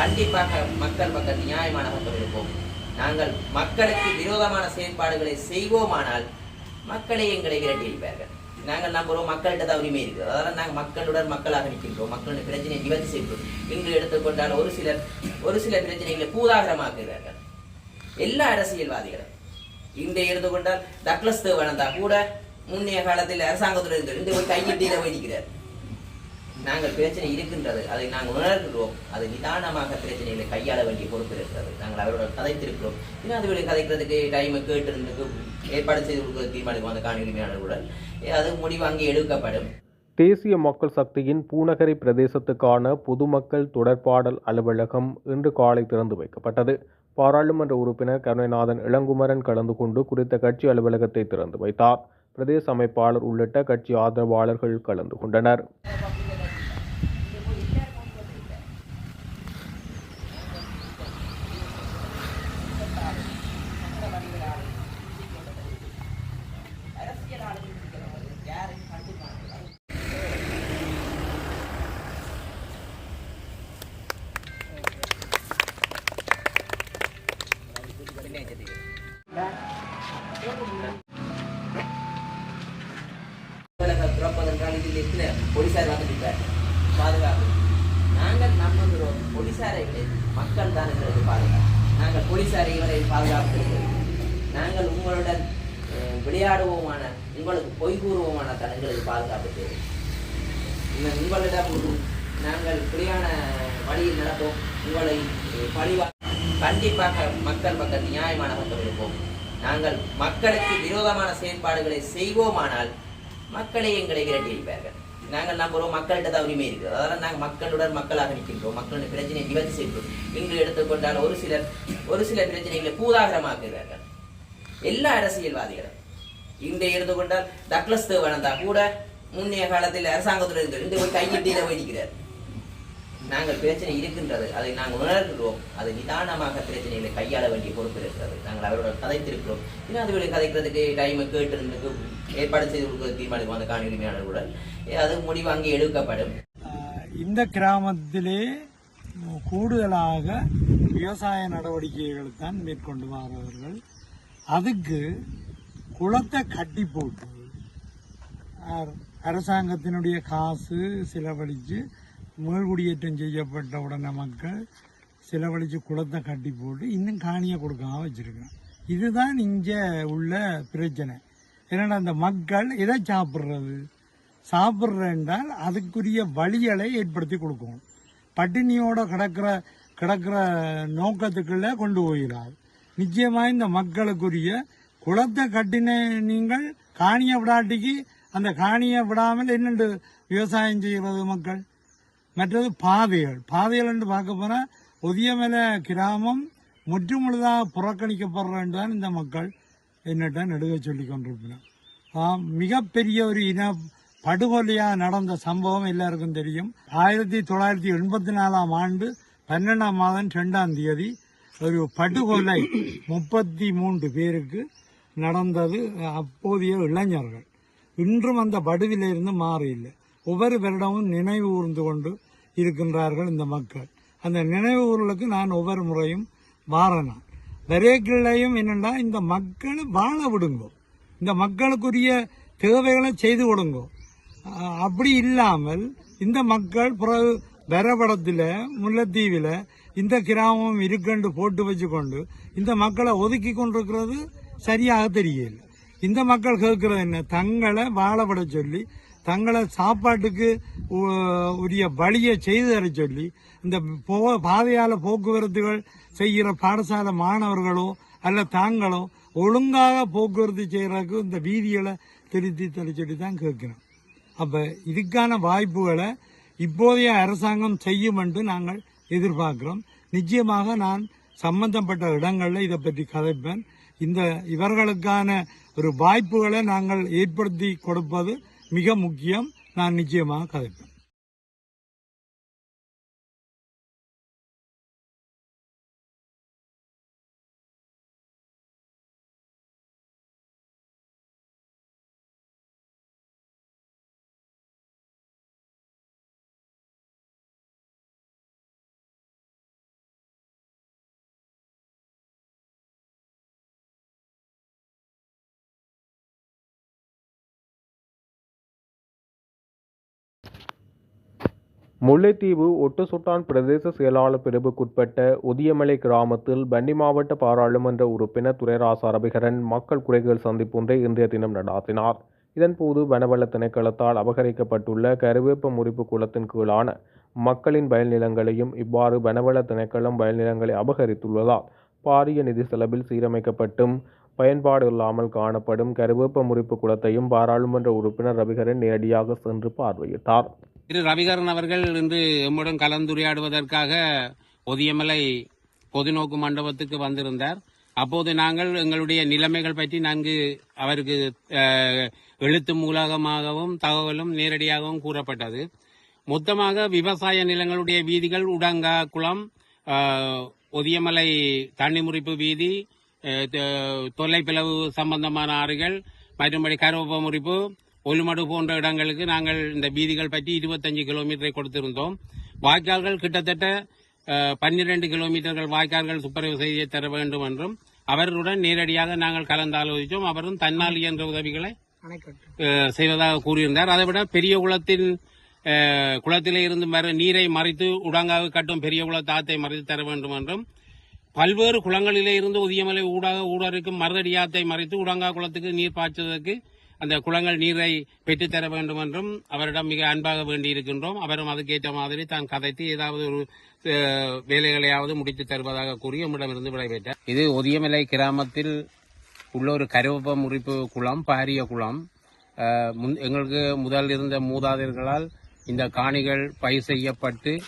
கண்டிப்பாக மக்கள் பக்கம் நியாயமான பக்கம் இருப்போம் நாங்கள் மக்களுக்கு விரோதமான செயற்பாடுகளை செய்வோமானால் மக்களே எங்களை விரட்டியிருப்பார்கள் நாங்கள் நம்புகிறோம் மக்கள்கிட்ட தான் உரிமை இருக்கு. அதனால நாங்கள் மக்களுடன் மக்களாக நிற்கின்றோம். மக்களுடைய பிரச்சனையை நிவர்த்தி செய்கிறோம் இன்று எடுத்துக்கொண்டால் ஒரு சிலர் ஒரு சில பிரச்சனைகளை பூதாகரமாக்குகிறார்கள். எல்லா அரசியல்வாதிகளும். இன்றை எடுத்துக்கொண்டால் டக்ளஸ் தேவனந்தா கூட முன்னைய காலத்தில் அரசாங்கத்தில் இருந்து இன்று ஒரு கையெட்டியில போய் நாங்கள் பிரச்சனை இருக்கின்றது அதை நாங்கள் உணர்கிறோம் அது நிதானமாக பிரச்சனைகளை கையாள வேண்டிய பொறுப்பு இருக்கிறது. நாங்கள் அவருடன் கதைத்திருக்கிறோம். இன்னும் அதுகளை கதைக்கிறதுக்கு டைமை கேட்டு ஏற்பாடு செய்து கொடுக்க தீர்மானிக்கும் அந்த காணொலிமையாளர்களுடன் அது முடிவு அங்கே எடுக்கப்படும். தேசிய மக்கள் சக்தியின் பூநகரி பிரதேசத்துக்கான பொதுமக்கள் தொடர்பாடல் அலுவலகம் இன்று காலை திறந்து வைக்கப்பட்டது. பாராளுமன்ற உறுப்பினர் கருணைநாதன் இளங்குமரன் கலந்து கொண்டு குறித்த கட்சி அலுவலகத்தை திறந்து வைத்தார். பிரதேச அமைப்பாளர் உள்ளிட்ட கட்சி ஆதரவாளர்கள் கலந்து கொண்டனர். அலுவலகம் திறப்பதென்றால் இதில் எத்தனை பாதுகாப்பு நாங்கள் நம்புகிறோம் போலீசாரை விட மக்கள் தான் எங்களுக்கு பாதுகாப்பு. நாங்கள் போலீசாரை இவரை பாதுகாப்பு நாங்கள் உங்களுடன் விளையாடுவோமான உங்களுக்கு பொய் கூறுவோமான தான் பாதுகாப்பு தேவை உங்களிடம் நாங்கள் பிரியான வழியில் நடப்போம். உங்களை பழிவா கண்டிப்பாக மக்கள் பக்கம் நியாயமான பக்கம் இருப்போம் நாங்கள் மக்களுக்கு விரோதமான செயற்பாடுகளை செய்வோமானால் மக்களை எங்களை விரட்டியிருப்பார்கள் நாங்கள் நம்புகிறோம் மக்கள்கிட்ட தான் உரிமை இருக்குது அதனால் நாங்கள் மக்களுடன் மக்களாக நிற்கின்றோம். மக்களுடைய பிரச்சனையை நிவர்த்தி செய்கிறோம் இன்று எடுத்துக்கொண்டால் ஒரு சிலர் ஒரு சில பிரச்சனைகளை பூதாகரமாக்குகிறார்கள். எல்லா அரசியல்வாதிகளும். இன்று எடுத்துக்கொண்டால் டக்ளஸ் தேவானந்தா கூட முன்னைய காலத்தில் அரசாங்கத்தில் இருந்து இன்று ஒரு கையெட்டியில போய் நிற்கிறார். நாங்கள் பிரச்சனை இருக்கின்றது அதை நாங்கள் உணர்கிறோம் அது நிதானமாக பிரச்சனைகளை கையாள வேண்டிய பொறுப்பு இருக்கிறது. நாங்கள் அவருடன் கதைத்திருக்கிறோம். அது அதுகளை கதைக்கிறதுக்கு டைமை கேட்டு ஏற்பாடு செய்து கொடுக்க தீர்மானிக்கும் அந்த காணி உரிமையாளர்களுடன் அது முடிவு அங்கே எடுக்கப்படும். இந்த கிராமத்திலே கூடுதலாக விவசாய நடவடிக்கைகளை தான் மேற்கொண்டு வருவார்கள். அதுக்கு குளத்தை கட்டி போட்டு அரசாங்கத்தினுடைய காசு செலவழித்து மேல்குடியேற்றம் செய்யப்பட்ட உடனே மக்கள் செலவழித்து குளத்தை கட்டி போட்டு இன்னும் காணியை கொடுக்காம வச்சுருக்கேன் இதுதான் இங்கே உள்ள பிரச்சனை. ஏன்னா அந்த மக்கள் எதை சாப்பிட்றது? சாப்பிட்ற என்றால் அதுக்குரிய வழிகளை ஏற்படுத்தி கொடுக்கணும். பட்டினியோட கிடக்கிற கிடக்கிற நோக்கத்துக்குள்ளே கொண்டு போகிறார். நிச்சயமாக இந்த மக்களுக்குரிய குளத்தை கட்டின நீங்கள் காணியை விடாட்டிக்கு அந்த காணியை விடாமல் என்னென்று விவசாயம் செய்கிறது மக்கள்? மற்றது பாதைகள் பாதைகள் என்று பார்க்க போனா ஒதியமல கிராமம் முற்றுமுழுதாக புறக்கணிக்கப்படுறேன் தான் இந்த மக்கள் என்னட்ட நெடுக சொல்லி கொண்டிருக்கிறார். மிகப்பெரிய ஒரு இன படுகொலையாக நடந்த சம்பவம் எல்லாருக்கும் தெரியும். ஆயிரத்தி தொள்ளாயிரத்தி எண்பத்தி நாலாம் ஆண்டு பன்னெண்டாம் மாதம் ரெண்டாம் தேதி ஒரு படுகொலை முப்பத்தி மூன்று பேருக்கு நடந்தது அப்போதைய இளைஞர்கள். இன்றும் அந்த படுவிலிருந்து மாறியில்லை. ஒவ்வொரு வருடமும் நினைவு கூர்ந்து கொண்டு இருக்கின்றார்கள் இந்த மக்கள். அந்த நினைவு ஊர்களுக்கு நான் ஒவ்வொரு முறையும் வாரனான் வரைக்கிள்ளையும் என்னென்னா இந்த மக்களை வாழ விடுங்கோ. இந்த மக்களுக்குரிய தேவைகளை செய்து கொடுங்கோ. அப்படி இல்லாமல் இந்த மக்கள் பிறகு வரபடத்தில் முல்லைத்தீவில் இந்த கிராமம் இருக்கண்டு போட்டு வச்சுக்கொண்டு இந்த மக்களை ஒதுக்கி கொண்டிருக்கிறது சரியாக தெரியல இந்த மக்கள் கேட்கறது என்ன? தங்களை வாழப்பட சொல்லி தங்களை சாப்பாட்டுக்கு உரிய வழியை செய்து தர சொல்லி இந்த போ பாதையால போக்குவரத்துகள் செய்கிற பாடசாலை மாணவர்களோ அல்ல தாங்களோ ஒழுங்காக போக்குவரத்து செய்கிறதுக்கு இந்த வீதிகளை திருத்தி தர சொல்லி தான் கேட்கிறோம். அப்போ இதுக்கான வாய்ப்புகளை இப்போதைய அரசாங்கம் செய்யும் என்று நாங்கள் எதிர்பார்க்கிறோம். நிச்சயமாக நான் சம்பந்தப்பட்ட இடங்களில் இதை பற்றி கதைப்பேன். இந்த இவர்களுக்கான ஒரு வாய்ப்புகளை நாங்கள் ஏற்படுத்தி கொடுப்பது மிக முக்கியம். நான் நிச்சயமாக கதைப்பேன். முல்லைத்தீவு ஒட்டுசுட்டான் பிரதேச செயலாளர் பிரிவுக்குட்பட்ட உதியமலை கிராமத்தில் பண்டி மாவட்ட பாராளுமன்ற உறுப்பினர் துரைராச அரபிகரன் மக்கள் குறைகள் சந்திப்பொன்றை இன்றைய தினம் நடாத்தினார். இதன்போது வனவள திணைக்களத்தால் அபகரிக்கப்பட்டுள்ள கருவேப்ப முறிப்பு குளத்தின் கீழான மக்களின் வயல் நிலங்களையும் இவ்வாறு வனவள திணைக்களம் வயல் நிலங்களை அபகரித்துள்ளதால் பாரிய நிதி செலவில் சீரமைக்கப்பட்டும் பயன்பாடு இல்லாமல் காணப்படும் கருவேப்ப முறிப்பு குளத்தையும் பாராளுமன்ற உறுப்பினர் ரவிகரன் நேரடியாக சென்று பார்வையிட்டார். திரு ரவிகரன் அவர்கள் இன்று எம்முடன் கலந்துரையாடுவதற்காக ஒதியமலை பொதுநோக்கு மண்டபத்துக்கு வந்திருந்தார். அப்போது நாங்கள் எங்களுடைய நிலைமைகள் பற்றி நன்கு அவருக்கு எழுத்து மூலகமாகவும் தகவலும் நேரடியாகவும் கூறப்பட்டது. மொத்தமாக விவசாய நிலங்களுடைய வீதிகள் உடங்கா குளம் ஒதியமலை தண்ணி முறிப்பு வீதி தொல்லைப்பிளவு சம்பந்தமான ஆறுகள் மற்றும்படி கருவப்ப முறிப்பு ஒலுமடு போன்ற இடங்களுக்கு நாங்கள் இந்த வீதிகள் பற்றி இருபத்தஞ்சு கிலோமீட்டரை கொடுத்திருந்தோம். வாய்க்கால்கள் கிட்டத்தட்ட பன்னிரண்டு கிலோமீட்டர்கள் வாய்க்கால்கள் துப்புரவு செய்து தர வேண்டும் என்றும் அவர்களுடன் நேரடியாக நாங்கள் கலந்தாலோசித்தோம் அவரும் தன்னால் இயன்ற உதவிகளை செய்வதாக கூறியிருந்தார். அதைவிட பெரிய குளத்தின் குளத்திலே இருந்து வர நீரை மறைத்து உடங்காக கட்டும் பெரிய குள தாத்தை மறைத்து தர வேண்டும் என்றும் பல்வேறு குளங்களிலே இருந்து உதியமலை ஊடாக ஊடருக்கும் மருதடியாத்தை மறைத்து உடங்கா குளத்துக்கு நீர் பாய்ச்சுவதற்கு அந்த குளங்கள் நீரை பெற்றுத்தர வேண்டும் என்றும் அவரிடம் மிக அன்பாக வேண்டியிருக்கின்றோம். அவரும் அதுக்கேற்ற மாதிரி தான் கதைத்து ஏதாவது ஒரு வேலைகளையாவது முடித்து தருவதாக கூறி உம்மிடமிருந்து விடைபெற்றார். இது ஒதியமலை கிராமத்தில் உள்ள ஒரு கருவப்ப முறிப்பு குளம் பாரிய குளம். முன்- எங்களுக்கு முதல் இருந்த மூதாதையர்களால் இந்த காணிகள் பயிர் செய்யப்பட்டு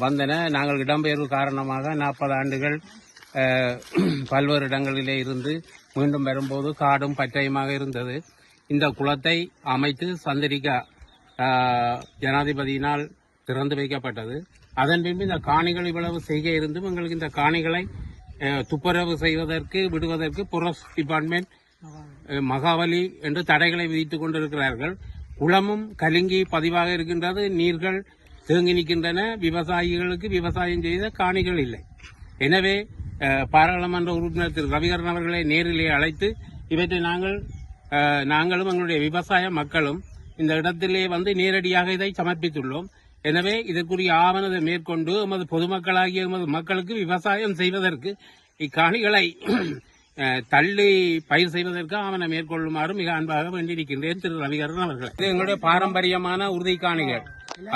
வந்தன. நாங்கள் இடம்பெயர்வு காரணமாக நாற்பது ஆண்டுகள் பல்வேறு இடங்களிலே இருந்து மீண்டும் வரும்போது காடும் பச்சையுமாக இருந்தது. இந்த குளத்தை அமைத்து சந்திரிகா ஜனாதிபதியினால் திறந்து வைக்கப்பட்டது. அதன் பின்பு இந்த காணிகள் இவ்வளவு செய்க இருந்தும் எங்களுக்கு இந்த காணிகளை துப்புரவு செய்வதற்கு விடுவதற்கு புரஸ் டிபார்ட்மெண்ட் மகாவலி என்று தடைகளை விதித்துக் கொண்டிருக்கிறார்கள். குளமும் கலுங்கி பதிவாக இருக்கின்றது. நீர்கள் தேங்கி நிற்கின்றன. விவசாயிகளுக்கு விவசாயம் செய்த காணிகள் இல்லை. எனவே பாராளுமன்ற உறுப்பினர் திரு. ரவிகரன் அவர்களை நேரிலே அழைத்து இவற்றை நாங்கள் நாங்களும் எங்களுடைய விவசாய மக்களும் இந்த இடத்திலே வந்து நேரடியாக இதை சமர்ப்பித்துள்ளோம். எனவே இதற்குரிய ஆவணத்தை மேற்கொண்டு எமது பொதுமக்களாகிய எமது மக்களுக்கு விவசாயம் செய்வதற்கு இக்காணிகளை தள்ளி பயிர் செய்வதற்கு ஆவணம் மேற்கொள்ளுமாறு மிக அன்பாக வேண்டியிருக்கின்றேன் திரு. ரவிகரன் அவர்கள். இது எங்களுடைய பாரம்பரியமான உறுதி காணிகள்.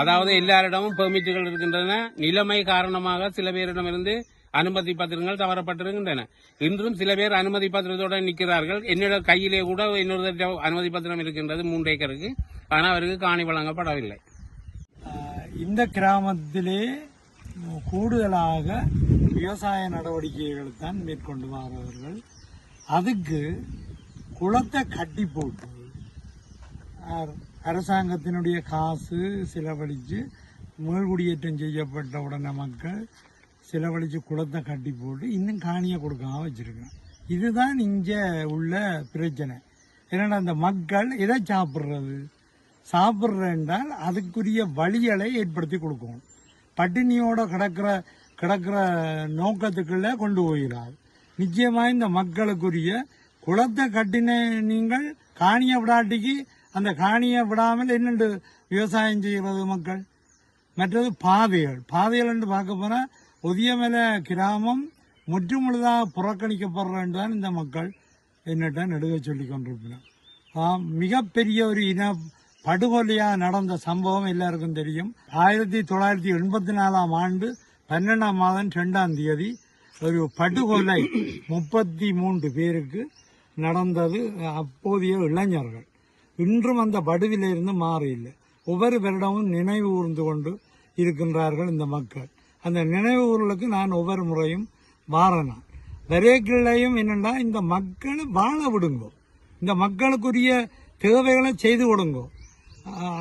அதாவது எல்லாரிடமும் பெர்மிட்டுகள் இருக்கின்றன. நிலைமை காரணமாக சில பேரிடமிருந்து அனுமதி பத்திரங்கள் தவறப்பட்டிருக்கின்றன. இன்றும் சில பேர் அனுமதி பத்திரத்தோடு நிற்கிறார்கள். என்னோட கையிலே கூட இன்னொரு அனுமதி பத்திரம் இருக்கின்றது மூன்று ஏக்கருக்கு. ஆனால் அவருக்கு காணி வழங்கப்படவில்லை. இந்த கிராமத்திலே கூடுதலாக விவசாய நடவடிக்கைகள் தான் மேற்கொண்டு வருவார்கள். அதுக்கு குளத்தை கட்டி போட்டு அர- அரசாங்கத்தினுடைய காசு செலவழித்து மேல்குடியேற்றம் செய்யப்பட்ட உடனே மக்கள் செலவழித்து குளத்தை கட்டி போட்டு இன்னும் காணியை கொடுக்காம வச்சிருக்காங்க இதுதான் இங்கே உள்ள பிரச்சனை. ஏன்னா அந்த மக்கள் எதை சாப்பிட்றது? சாப்பிட்றேன்றால் அதுக்குரிய வழிகளை ஏற்படுத்தி கொடுக்கணும். பட்டினியோட கிடக்கிற கிடக்கிற நோக்கத்துக்குள்ள கொண்டு போகிறார். நிச்சயமாக இந்த மக்களுக்குரிய குளத்தை கட்டின நீங்கள் காணியை விடாட்டிக்கு அந்த காணியை விடாமல் என்னென்று விவசாயம் செய்கிறது மக்கள்? மற்றது பாதைகள். பாதைகள் என்று பார்க்க போனால் ஒதியமலை கிராமம் முற்றுமுழுதாக புறக்கணிக்கப்படுறேன் இந்த மக்கள். என்னட்ட நடுக சொல்லி கொண்டிருக்கிறார் மிகப்பெரிய ஒரு இன படுகொலையாக நடந்த சம்பவம் எல்லாருக்கும் தெரியும். ஆயிரத்தி தொள்ளாயிரத்தி எண்பத்தி நாலாம் ஆண்டு பன்னெண்டாம் மாதம் ரெண்டாம் தேதி ஒரு படுகொலை முப்பத்தி மூன்று பேருக்கு நடந்தது அப்போதைய இளைஞர்கள். இன்றும் அந்த படுவிலிருந்து மாறியில்லை. ஒவ்வொரு வருடமும் நினைவு கூர்ந்து கொண்டு இருக்கின்றார்கள் இந்த மக்கள். அந்த நினைவு ஊர்களுக்கு நான் ஒவ்வொரு முறையும் வாரணும் வரைக்கிள்ளையும் என்னென்னா இந்த மக்களை வாழ விடுங்கோ. இந்த மக்களுக்குரிய தேவைகளை செய்து கொடுங்கோ.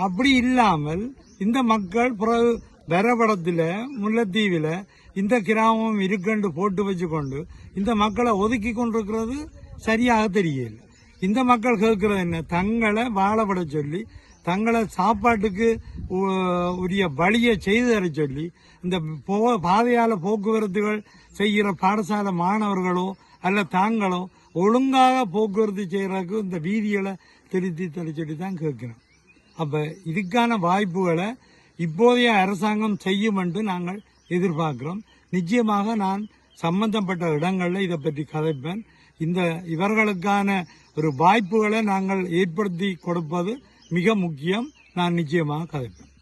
அப்படி இல்லாமல் இந்த மக்கள் பிறகு வரபடத்தில் முல்லைத்தீவில் இந்த கிராமம் இருக்குன்னு போட்டு வச்சுக்கொண்டு இந்த மக்களை ஒதுக்கி கொண்டிருக்கிறது சரியாக தெரியல இந்த மக்கள் கேட்கறது என்ன? தங்களை வாழப்பட சொல்லி தங்களை சாப்பாட்டுக்கு உரிய வழியை செய்து தர சொல்லி இந்த போ பாதையால போக்குவரத்துகள் செய்கிற பாடசாலை மாணவர்களோ அல்ல தாங்களோ ஒழுங்காக போக்குவரத்து செய்யறதுக்கு இந்த வீதிகளை திருத்தி தர சொல்லி தான் கேட்கிறோம். அப்ப இதுக்கான வாய்ப்புகளை இப்போதைய அரசாங்கம் செய்யும் என்று நாங்கள் எதிர்பார்க்கிறோம். நிச்சயமாக நான் சம்பந்தப்பட்ட இடங்களில் இதை பற்றி கதைப்பேன். இந்த இவர்களுக்கான ஒரு வாய்ப்புகளை நாங்கள் ஏற்படுத்தி கொடுப்பது மிக முக்கியம். நான் நிச்சயமாக கதைப்பேன்.